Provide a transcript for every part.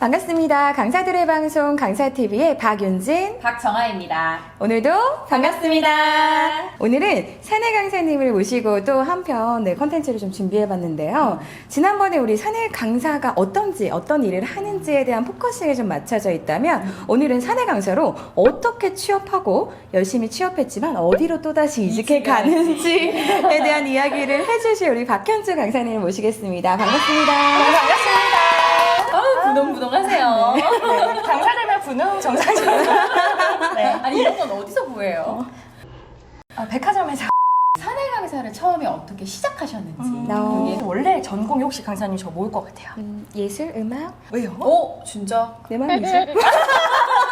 반갑습니다. 강사들의 방송 강사TV의 박윤진. 박정아입니다. 오늘도 반갑습니다. 오늘은 사내 강사님을 모시고 또 한편 네, 컨텐츠를 좀 준비해봤는데요. 지난번에 우리 사내 강사가 어떤지, 어떤 일을 하는지에 대한 포커싱이 좀 맞춰져 있다면 오늘은 사내 강사로 어떻게 취업하고 열심히 취업했지만 어디로 또다시 이직해 가는지에 대한 이야기를 해주실 우리 박현주 강사님을 모시겠습니다. 반갑습니다. 반갑습니다. 아우, 부동부동 하세요. 네, 강사되면 분홍 정상적. 네. 아니, 이런 건 어디서 구해요? 아, 백화점에서. 사내 강사를 처음에 어떻게 시작하셨는지. 음, 그게 어. 원래 전공이 혹시 강사님 저 모을 것 같아요. 음, 예술, 음악, 왜요? 어, 진짜? 내 마음 미술.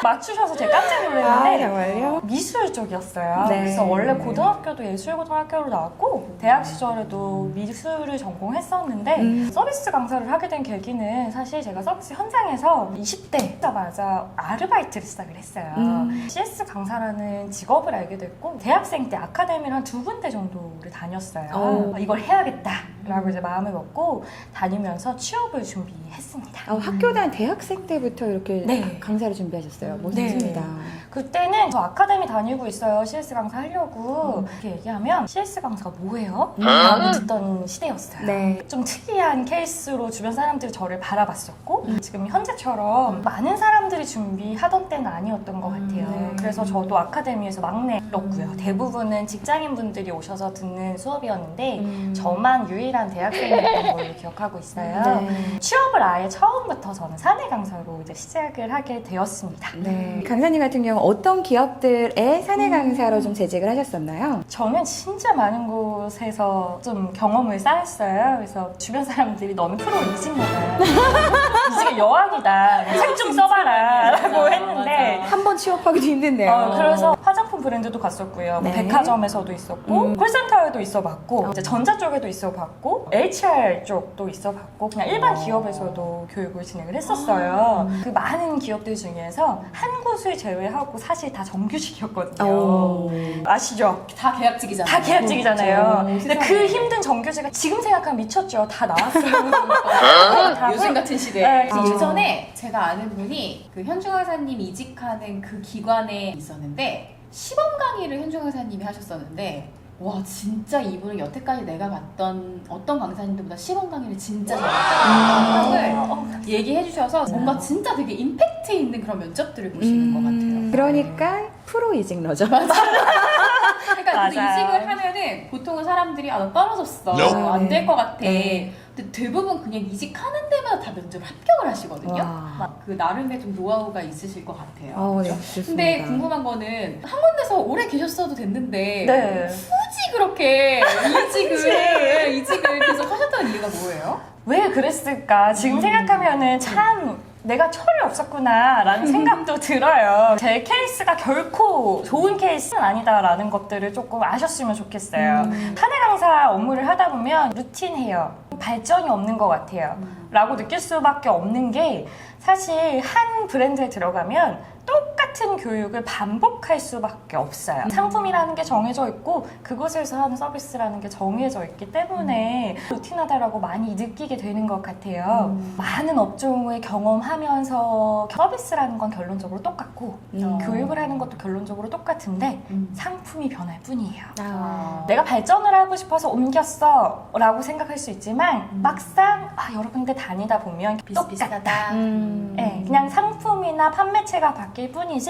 맞추셔서 제가 깜짝 아, 놀랐는데 정말요? 미술 쪽이었어요. 네. 그래서 원래 고등학교도 예술고등학교로 나왔고 대학 시절에도 미술을 전공했었는데 음. 서비스 강사를 하게 된 계기는 사실 제가 서비스 현장에서 20대 자마자 아르바이트를 시작을 했어요. 음. CS 강사라는 직업을 알게 됐고 대학생 때 아카데미를 한 두 군데 정도를 다녔어요. 오. 아, 이걸 해야겠다 라고 이제 마음을 먹고 다니면서 취업을 준비했습니다. 아, 학교 다닌 대학생 때부터 이렇게 네. 강사를 준비하셨어요. 멋집니다. 그때는 저 아카데미 다니고 있어요. CS 강사 하려고. 이렇게 얘기하면 CS 강사가 뭐예요? 음. 라고 듣던 시대였어요. 네. 좀 특이한 케이스로 주변 사람들이 저를 바라봤었고 지금 현재처럼 많은 사람들이 준비하던 때는 아니었던 것 같아요. 네. 그래서 저도 아카데미에서 막내였고요. 대부분은 직장인 분들이 오셔서 듣는 수업이었는데 음. 저만 유일한 대학생이었던 걸로 기억하고 있어요. 네. 취업을 아예 처음부터 저는 사내 강사로 이제 시작을 하게 되었습니다. 네. 강사님 같은 경우 어떤 기업들의 사내 강사로 좀 재직을 하셨었나요? 저는 진짜 많은 곳에서 좀 경험을 쌓았어요. 그래서 주변 사람들이 너는 프로 이직녀다. 이직의 여왕이다. 책 좀 써봐라. 라고 했는데. 한 번 취업하기도 힘든데요. 어, 그래서 화장 품 브랜드도 갔었고요. 뭐 네. 백화점에서도 있었고, 음. 콜센터에도 있어봤고, 이제 전자 쪽에도 있어봤고, HR 쪽도 있어봤고, 그냥 일반 어. 기업에서도 교육을 진행을 했었어요. 음. 그 많은 기업들 중에서 한 곳을 제외하고 사실 다 정규직이었거든요. 오. 아시죠? 다 계약직이잖아요. 다 계약직이잖아요. 그렇죠. 근데 그 힘든 정규직을 지금 생각하면 미쳤죠. 다 나왔어요. 다 요즘 같은 시대에. 네. 그래서 예전에 제가 아는 분이 그 현중 강사님 이직하는 그 기관에 있었는데 시범 강의를 현중 강사님이 하셨었는데 와 진짜 이분은 여태까지 내가 봤던 어떤 강사님들보다 시범 강의를 진짜 잘했다는 생각을 얘기해 주셔서 뭔가 진짜 되게 임팩트 있는 그런 면접들을 보시는 것 같아요. 음, 그러니까 프로 이직러죠. 그러니까 그 맞아요. 이직을 하면은 보통은 사람들이 아, 너 떨어졌어. 안 될 것 같아. 네. 근데 대부분 그냥 이직하는 데마다 다 면접을 합격을 하시거든요. 와. 막그 나름의 좀 노하우가 있으실 것 같아요. 어, 네? 좋습니다. 근데 궁금한 거는 한 군데서 오래 계셨어도 됐는데 네. 굳이 그렇게 이직을 이직을 계속 하셨다는 이유가 뭐예요? 왜 그랬을까? 지금 음. 생각하면은 참 내가 철이 없었구나라는 생각도 들어요. 제 케이스가 결코 좋은 케이스는 아니다라는 것들을 조금 아셨으면 좋겠어요. 음. 사내 강사 업무를 하다 보면 루틴해요. 발전이 없는 것 같아요. 라고 느낄 수밖에 없는 게 사실 한 브랜드에 들어가면 똑같 은 교육을 반복할 수밖에 없어요. 상품이라는 게 정해져 있고 그곳에서 하는 서비스라는 게 정해져 있기 때문에 루틴하다라고 많이 느끼게 되는 것 같아요. 많은 업종을 경험하면서 서비스라는 건 결론적으로 똑같고 음. 교육을 하는 것도 결론적으로 똑같은데 음. 상품이 변할 뿐이에요. 아. 내가 발전을 하고 싶어서 옮겼어 라고 생각할 수 있지만 음. 막상 아, 여러 군데 다니다 보면 똑같다. 비슷비슷하다. 음. 네, 그냥 상품이나 판매체가 바뀔 뿐이지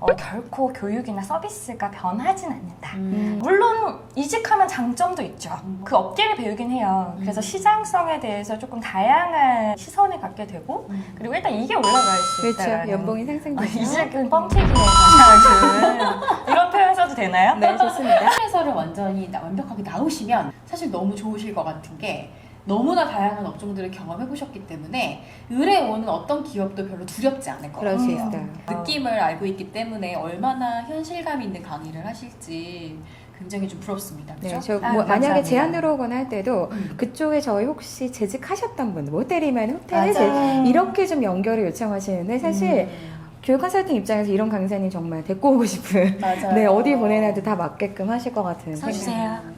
어, 결코 교육이나 서비스가 변하진 않는다. 음. 물론 이직하면 장점도 있죠. 음. 그 업계를 배우긴 해요. 그래서 음. 시장성에 대해서 조금 다양한 시선을 갖게 되고 음. 그리고 일단 이게 올라갈 수 그렇죠. 있다라는 연봉이 아, 상승되죠. 이직은 뻥튀기네 사실은 이런 표현 써도 되나요? 네, 좋습니다. 회사를 완전히 나- 완벽하게 나오시면 사실 너무 좋으실 것 같은 게 너무나 다양한 업종들을 경험해 보셨기 때문에 을에 오는 어떤 기업도 별로 두렵지 않을 것 그럴 수 같아요. 있어요. 느낌을 알고 있기 때문에 얼마나 현실감 있는 강의를 하실지 굉장히 좀 부럽습니다. 네, 그죠? 저 아, 뭐 만약에 감사합니다. 제안 들어오거나 할 때도 음. 그쪽에 저희 혹시 재직하셨던 분, 뭐 호텔이면 호텔 맞아. 재- 이렇게 좀 연결을 요청하시는데 사실 음. 교육 컨설팅 입장에서 이런 강사님 정말 데리고 오고 싶은 맞아요. 네 어디 보내놔도 다 맞게끔 하실 것 같은. 생각이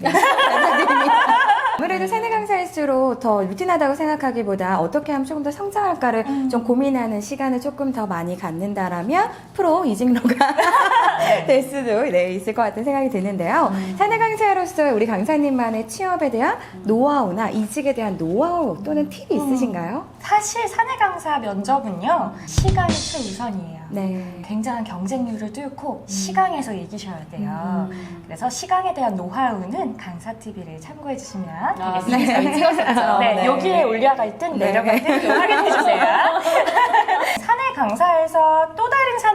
네, 감사드립니다. 아무래도 강사일수록 더 루틴하다고 생각하기보다 어떻게 하면 조금 더 성장할까를 음. 좀 고민하는 시간을 조금 더 많이 갖는다라면 프로 이직로가 될 수도 네, 있을 것 같은 생각이 드는데요. 세뇌 강사로서 우리 강사님만의 취업에 대한 노하우나 이직에 대한 노하우 또는 팁이 있으신가요? 사실 사내 강사 면접은요 시간이 최우선이에요. 네. 굉장한 경쟁률을 뚫고 시강에서 이기셔야 돼요. 음. 그래서 시강에 대한 노하우는 강사 TV를 참고해 주시면 아, 되겠습니다. 네. 찍었었죠. 네, 네. 여기에 올라갈 듯 네. 내려갈 듯 확인해 주세요. 사내 강사에서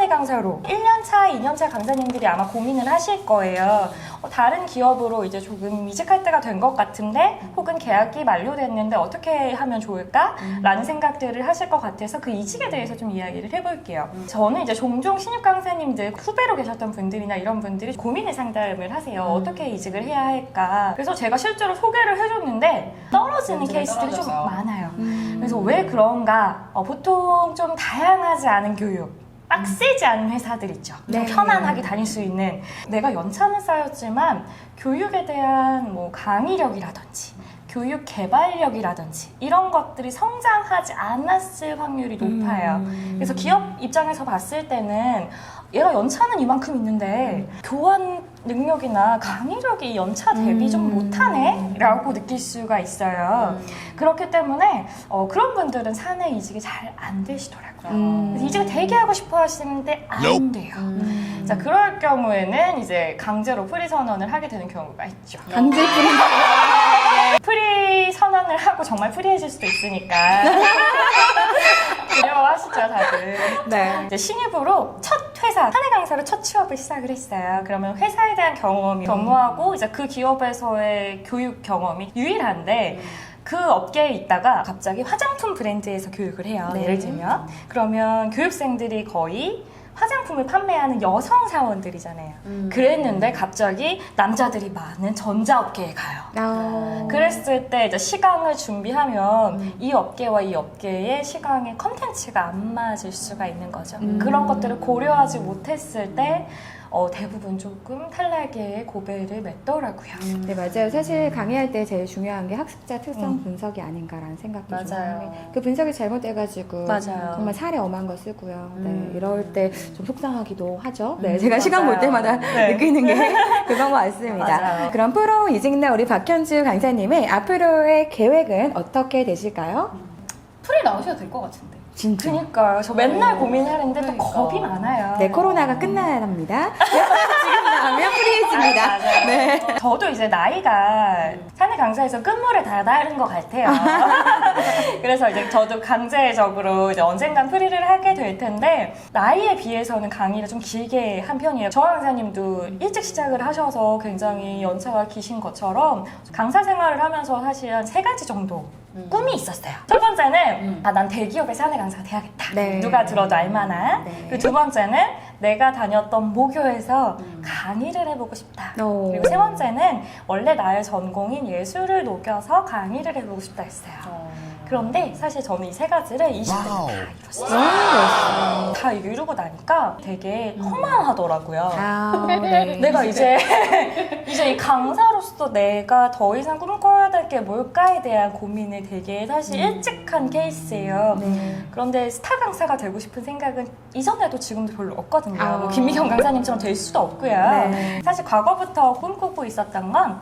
또 다른 사내 강사로 1년차, 2년차 강사님들이 아마 고민을 하실 거예요. 어, 다른 기업으로 이제 조금 이직할 때가 된 것 같은데 혹은 계약이 만료됐는데 어떻게 하면 좋을까? 라는 생각들을 하실 것 같아서 그 이직에 대해서 좀 이야기를 해볼게요. 저는 이제 종종 신입 강사님들 후배로 계셨던 분들이나 이런 분들이 고민의 상담을 하세요. 어떻게 이직을 해야 할까? 그래서 제가 실제로 소개를 해줬는데 떨어지는 케이스들이 좀 떨어져서. 많아요. 음. 그래서 왜 그런가? 어, 보통 좀 다양하지 않은 교육. 빡세지 않은 회사들 있죠. 좀 네. 편안하게 다닐 수 있는 내가 연차는 쌓였지만 교육에 대한 뭐 강의력이라든지 교육 개발력이라든지 이런 것들이 성장하지 않았을 확률이 높아요. 음. 그래서 기업 입장에서 봤을 때는 얘가 연차는 이만큼 있는데 교환 능력이나 강의력이 이 연차 대비 좀 음. 못하네? 라고 느낄 수가 있어요. 그렇기 때문에 어, 그런 분들은 사내 이직이 잘 안 되시더라고요. 음. 그래서 이직을 되게 하고 싶어 하시는데 안 돼요. 음. 자, 그럴 경우에는 이제 강제로 프리 선언을 하게 되는 경우가 있죠. 강제 프리 프리 선언을 하고 정말 프리해질 수도 있으니까. 두려워하시죠, 다들. 네. 이제 신입으로 첫 회사, 사내 강사로 첫 취업을 시작을 했어요. 그러면 회사에 대한 경험이 경무하고 이제 그 기업에서의 교육 경험이 유일한데 그 업계에 있다가 갑자기 화장품 브랜드에서 교육을 해요. 네. 예를 들면. 그러면 교육생들이 거의 화장품을 판매하는 여성 사원들이잖아요. 음. 그랬는데 갑자기 남자들이 많은 전자업계에 가요. 아. 그랬을 때 이제 시강을 준비하면 음. 이 업계와 이 업계의 시강의 컨텐츠가 안 맞을 수가 있는 거죠. 음. 그런 것들을 고려하지 못했을 때 어, 대부분 조금 탈락의 고배를 맺더라고요. 네 맞아요. 사실 강의할 때 제일 중요한 게 학습자 특성 음. 분석이 아닌가라는 생각이 좀 맞아요. 그 분석이 잘못돼가지고 맞아요. 정말 사례 엄한 거 쓰고요. 음. 네 이럴 때좀 속상하기도 하죠. 네 음, 제가 시간 볼 맞아요. 때마다 네. 느끼는 게 그건 것 같습니다. 맞아요. 그럼 프로 이직날 우리 박현주 강사님의 앞으로의 계획은 어떻게 되실까요? 풀이 나오셔도 될 것 같은데. 진짜. 그니까요. 저 맨날 어, 고민하는데 그러니까. 또 겁이 많아요. 네 코로나가 끝나야 합니다. 지금 나오면 프리해집니다. 아. 네. 저도 이제 나이가 사내 강사에서 끝물을 다 다른 것 같아요. 그래서 이제 저도 강제적으로 이제 언젠간 프리를 하게 될 텐데 나이에 비해서는 강의를 좀 길게 한 편이에요. 저 강사님도 일찍 시작을 하셔서 굉장히 연차가 기신 것처럼 강사 생활을 하면서 사실 한 세 가지 정도 음. 꿈이 있었어요. 첫 번째는 음. 아, 난 대기업의 사내 강사가 돼야겠다. 네. 누가 들어도 알만한. 네. 그두 번째는 내가 다녔던 모교에서 음. 강의를 해보고 싶다. 오. 그리고 세 번째는 원래 나의 전공인 예술을 녹여서 강의를 해보고 싶다 했어요. 어. 그런데 사실 저는 이 세 가지를 20대 와우. 때다 이뤘어요. 와, 다 이루고 나니까 되게 허망하더라고요. 아, 네. 내가 이제 이제 이 강사로서 내가 더 이상 꿈꿔야 될 게 뭘까에 대한 고민을 되게 사실 일찍 한 케이스예요. 네. 그런데 스타 강사가 되고 싶은 생각은 이전에도 지금도 별로 없거든요. 아. 뭐 김미경 강사님처럼 될 수도 없고요. 네. 사실 과거부터 꿈꾸고 있었던 건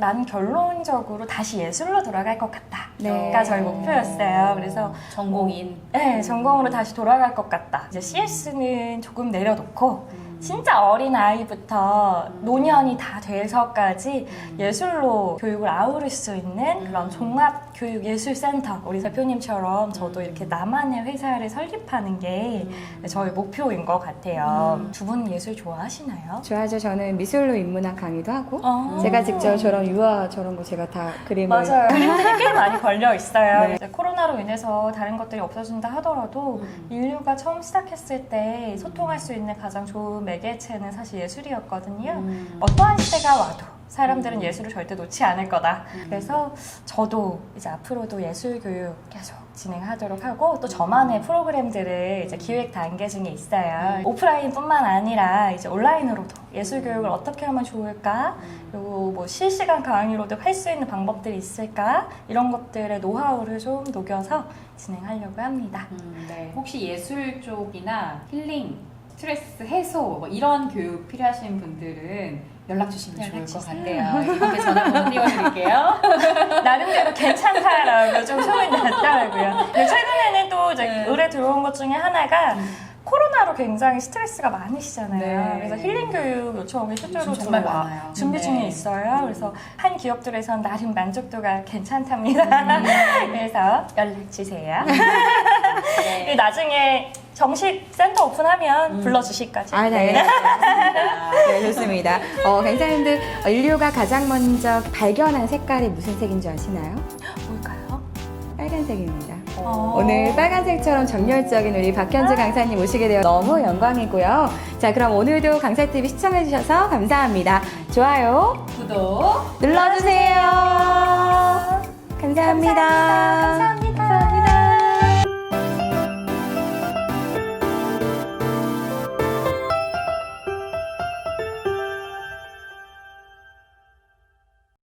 난 결론적으로 다시 예술로 돌아갈 것 같다. 네. 가 저희 목표였어요. 그래서 전공인. 네, 전공으로 다시 돌아갈 것 같다. 이제 CS는 조금 내려놓고 음. 진짜 어린 아이부터 노년이 다 돼서까지 음. 예술로 교육을 아우를 수 있는 그런 음. 종합 교육 예술 센터 우리 대표님처럼 저도 음. 이렇게 나만의 회사를 설립하는 게 음. 저희 목표인 것 같아요. 음. 두분 예술 좋아하시나요? 좋아하죠. 저는 미술로 인문학 강의도 하고 어. 제가 직접 저런 유화 저런 거 제가 다 그림을 맞아요. 그림들이 꽤 많이 걸려 있어요. 네. 이제 코로나로 인해서 다른 것들이 없어진다 하더라도 음. 인류가 처음 시작했을 때 소통할 수 있는 가장 좋은 매개체는 사실 예술이었거든요. 음. 어떠한 시대가 와도 사람들은 음. 예술을 절대 놓지 않을 거다. 음. 그래서 저도 이제 앞으로도 예술 교육 계속 진행하도록 하고 또 저만의 프로그램들을 이제 기획 단계 중에 있어요. 오프라인뿐만 아니라 이제 온라인으로도 예술 교육을 어떻게 하면 좋을까? 그리고 뭐 실시간 강의로도 할 수 있는 방법들이 있을까? 이런 것들의 노하우를 좀 녹여서 진행하려고 합니다. 음, 네. 혹시 예술 쪽이나 힐링, 스트레스 해소 뭐 이런 교육 필요하신 분들은 연락 주시면 연락 좋을 것 주세요. 같아요. 이렇게 전화번호 띄워드릴게요. 나름대로 괜찮다라고 좀 소문이 났더라고요. 근데 최근에는 또 이제 네. 의뢰 들어온 것 중에 하나가 코로나로 굉장히 스트레스가 많으시잖아요. 네. 그래서 힐링 교육 요청이 실제로 요즘 정말 들어와 많아요. 준비 네. 중에 있어요. 그래서 한 기업들에선 나름 만족도가 괜찮답니다. 음. 그래서 연락 주세요. 네. 나중에 정식 센터 오픈하면 음. 불러주실 거죠? 아, 네. 네, 좋습니다. 어, 강사님들 어, 인류가 가장 먼저 발견한 색깔이 무슨 색인 줄 아시나요? 뭘까요? 빨간색입니다. 어. 오늘 빨간색처럼 정열적인 우리 박현주 강사님 모시게 되어 너무 영광이고요. 자, 그럼 오늘도 강사TV 시청해주셔서 감사합니다. 좋아요 구독. 눌러주세요. 감사합니다. 감사합니다.